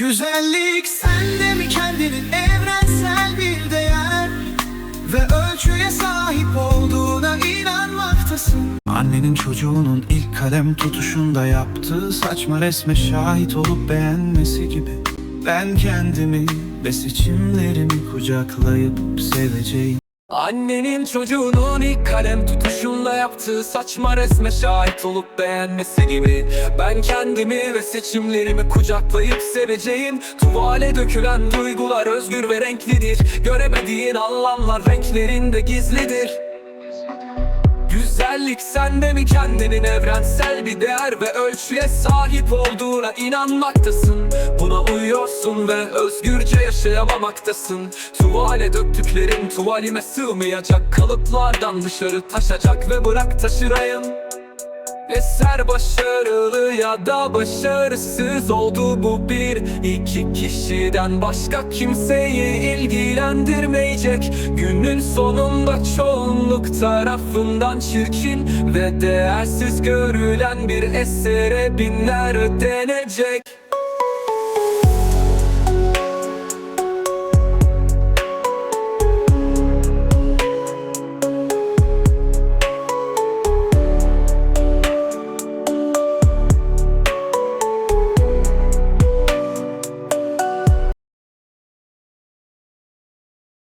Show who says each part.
Speaker 1: Güzellik sende mi kendinin evrensel bir değer? Ve ölçüye sahip olduğuna inanmaktasın. Annenin çocuğunun ilk kalem tutuşunda yaptığı saçma resme şahit olup beğenmesi gibi. Ben kendimi ve seçimlerimi kucaklayıp seveceğim
Speaker 2: Annenin çocuğunun ilk kalem tutuşunda yaptığı saçma resme şahit olup beğenmesi gibi. Ben kendimi ve seçimlerimi kucaklayıp seveceğim. Tuvale dökülen duygular özgür ve renklidir. Göremediğin anlamlar renklerinde gizlidir Güzellik sende mi? Kendinin evrensel bir değer ve ölçüye sahip olduğuna inanmaktasın. Buna uyuyorsun ve özgürce yaşayamamaktasın. Tuvale döktüklerin tuvalime sığmayacak Kalıplardan dışarı taşacak ve bırak taşırayım Eser başarılı ya da başarısız oldu bu bir. İki kişiden başka kimseyi ilgilendirmeyecek. Günün sonunda çoğunluk tarafından çirkin ve değersiz görülen bir esere binler ödenecek